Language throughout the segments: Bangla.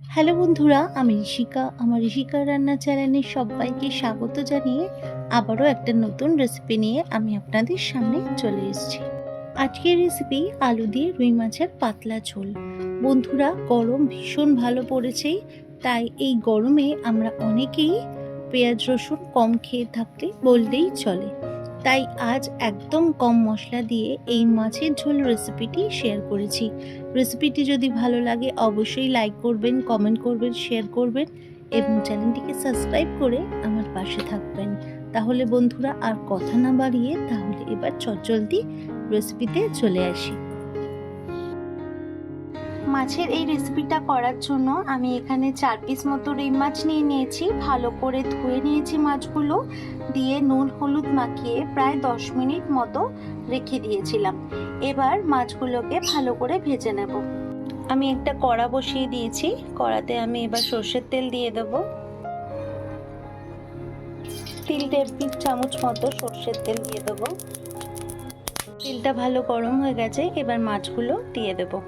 হ্যালো বন্ধুরা, আমি ঋষিকা। আমার ঋষিকা রান্না চ্যানেলে সবাইকে স্বাগত জানিয়ে আবারও একটা নতুন রেসিপি নিয়ে আমি আপনাদের সামনে চলে এসেছি। আজকের রেসিপি আলু দিয়ে রুই মাছের পাতলা ঝোল। বন্ধুরা, গরম ভীষণ ভালো পড়েছে, তাই এই গরমে আমরা অনেকেই পেঁয়াজ রসুন কম খেয়ে থাকলে বললেই চলে। তাই আজ একদম কম মশলা দিয়ে এই মাছের ঝোল রেসিপিটি শেয়ার করেছি। রেসিপিটি যদি ভালো লাগে অবশ্যই লাইক করবেন কমেন্ট করবেন শেয়ার করবেন এবং চ্যানেলটিকে সাবস্ক্রাইব করে আমার পাশে থাকবেন। তাহলে বন্ধুরা আর কথা না বাড়িয়ে তাহলে এবার চটজলদি রেসিপিতে চলে আসি। মাছের এই রেসিপিটা করার জন্য আমি এখানে চার পিস মতো রুই মাছ নিয়ে নিয়েছি। ভালো করে ধুয়ে নিয়েছি মাছগুলো। দিয়ে নুন, হলুদ মাখিয়ে প্রায় দশ মিনিট মতো রেখে দিয়েছিলাম। এবার মাছগুলোকে ভালো করে ভেজে নেব। আমি একটা কড়া বসিয়ে দিয়েছি। কড়াতে আমি এবার সর্ষের তেল দিয়ে দেব। দেড় চামচ মতো সর্ষের তেল দিয়ে দেবো। তেলটা ভালো গরম হয়ে গেছে। এবার মাছগুলো দিয়ে দেবো।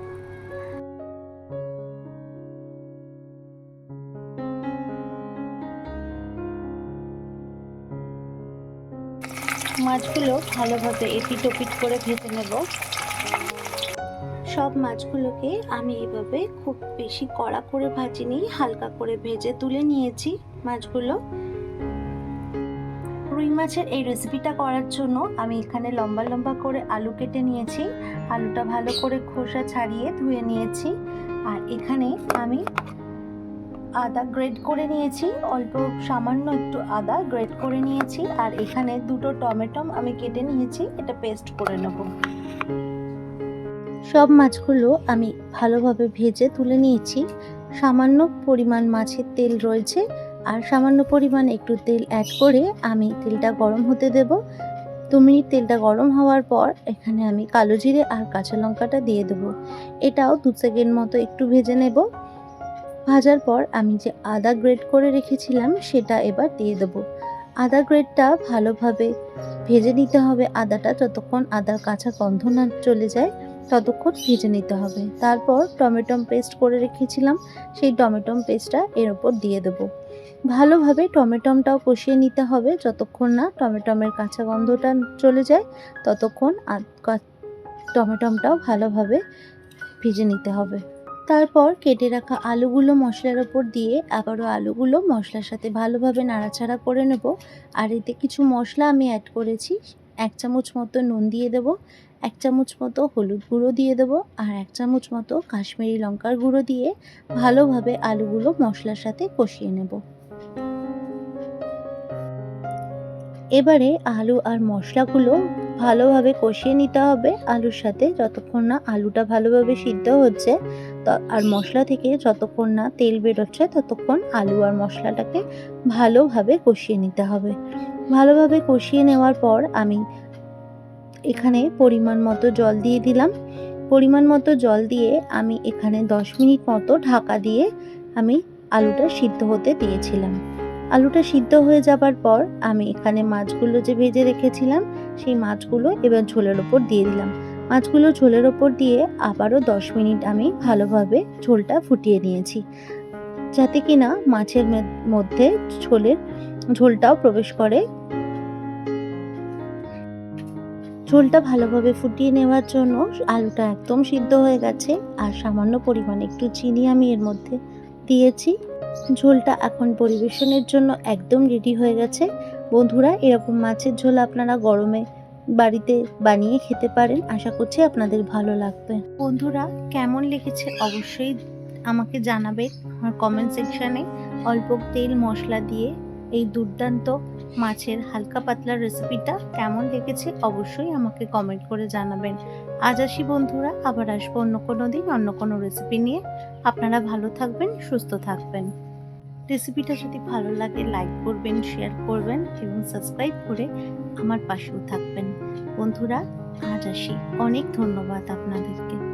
মাছগুলো ভালোভাবে এপিট ওপিট করে ভেজে নেব। সব মাছগুলোকে আমি এভাবে খুব বেশি কড়া করে ভাজিনি, হালকা করে ভেজে তুলে নিয়েছি মাছগুলো। রুই মাছের এই রেসিপিটা করার জন্য আমি এখানে লম্বা লম্বা করে আলু কেটে নিয়েছি। আলুটা ভালো করে খোসা ছাড়িয়ে ধুয়ে নিয়েছি। আর এখানে আমি আদা গ্রেড করে নিয়েছি, অল্প সামান্য একটু আদা গ্রেড করে নিয়েছি, আর এখানে দুটো টমেটো আমি কেটে নিয়েছি, এটা পেস্ট করে নেব। সব মাছগুলো আমি ভালোভাবে ভেজে তুলে নিয়েছি। সামান্য পরিমাণ মাছের তেল রয়েছে, আর সামান্য পরিমাণ একটু তেল অ্যাড করে আমি তেলটা গরম হতে দেব। দু মিনিট তেলটা গরম হওয়ার পর এখানে আমি কালো জিরে আর কাঁচা লঙ্কাটা দিয়ে দেবো। এটাও দু সেকেন্ড মতো একটু ভেজে নেব। ভাজার পর আমি যে আদা গ্রেড করে রেখেছিলাম, সেটা এবার দিয়ে দেবো। আদা গ্রেডটা ভালোভাবে ভেজে নিতে হবে আদাটা। যতক্ষণ আদার কাঁচা গন্ধ না চলে যায়, ততক্ষণ ভেজে নিতে হবে। তারপর টমেটো পেস্ট করে রেখেছিলাম, সেই টমেটো পেস্টটা এর ওপর দিয়ে দেবো। ভালোভাবে টমেটোমটাও কষিয়ে নিতে হবে। যতক্ষণ না টমেটোমের কাঁচা গন্ধটা চলে যায়, ততক্ষণ টমেটোমটাও ভালোভাবে ভেজে নিতে হবে। তারপর কেটে রাখা আলুগুলো মশলার ওপর দিয়ে আবারও আলুগুলো মশলার সাথে ভালোভাবে নাড়াচাড়া করে নেব। আর এতে কিছু মশলা আমি অ্যাড করেছি। এক চামচ মতো নুন দিয়ে দেব, এক চামচ মতো হলুদ গুঁড়ো দিয়ে দেব আর এক চামচ মতো কাশ্মীরি লঙ্কার গুঁড়ো দিয়ে ভালোভাবে আলুগুলো মশলার সাথে কষিয়ে নেব। এবারে আলু আর মশলাগুলো ভালোভাবে কষিয়ে নিতে হবে। আলুর সাথে যতক্ষণ না আলুটা ভালোভাবে সিদ্ধ হচ্ছে আর মশলা থেকে যতক্ষণ না তেল বেরোচ্ছে ততক্ষণ আলু আর মশলাটাকে ভালোভাবে কষিয়ে নিতে হবে। ভালোভাবে কষিয়ে নেওয়ার পর আমি এখানে পরিমাণ মতো জল দিয়ে দিলাম। পরিমাণ মতো জল দিয়ে আমি এখানে দশ মিনিট মতো ঢাকা দিয়ে আমি আলুটা সিদ্ধ হতে দিয়েছিলাম। আলুটা সিদ্ধ হয়ে যাবার পর আমি এখানে মাছগুলো যে ভেজে রেখেছিলাম, সেই মাছগুলো এবার ঝোলের ওপর দিয়ে দিলাম। মাছগুলো ঝোলের ওপর দিয়ে আবারও দশ মিনিট আমি ভালোভাবে ঝোলটা ফুটিয়ে নিয়েছি। যাতে কিনা মাছের মধ্যে ঝোলের, ঝোলটাও প্রবেশ করে। ঝোলটা ভালোভাবে ফুটিয়ে নেওয়ার জন্য আলুটা একদম সিদ্ধ হয়ে গেছে আর সামান্য পরিমাণে একটু চিনি আমি এর মধ্যে দিয়েছি। ঝোলটা এখন পরিবেশনের জন্য একদম রেডি হয়ে গেছে। বন্ধুরা, এরকম মাছের ঝোল আপনারা গরমে বাড়িতে বানিয়ে খেতে পারেন, আশা করছি আপনাদের ভালো লাগবে। বন্ধুরা, কেমন লেগেছে অবশ্যই আমাকে জানাবে আমার কমেন্ট সেকশানে অল্প তেল মশলা দিয়ে এই দুর্দান্ত মাছের হালকা পাতলা রেসিপিটা কেমন লেগেছে অবশ্যই আমাকে কমেন্ট করে জানাবেন। আজ আসি বন্ধুরা, আবার আসব অন্য কোনো দিন অন্য কোনো রেসিপি নিয়ে। আপনারা ভালো থাকবেন, সুস্থ থাকবেন। রেসিপিটা যদি ভালো লাগে লাইক করবেন শেয়ার করবেন এবং সাবস্ক্রাইব করে আমার পাশেও থাকবেন। বন্ধুরা, আজ আসি। অনেক ধন্যবাদ আপনাদেরকে।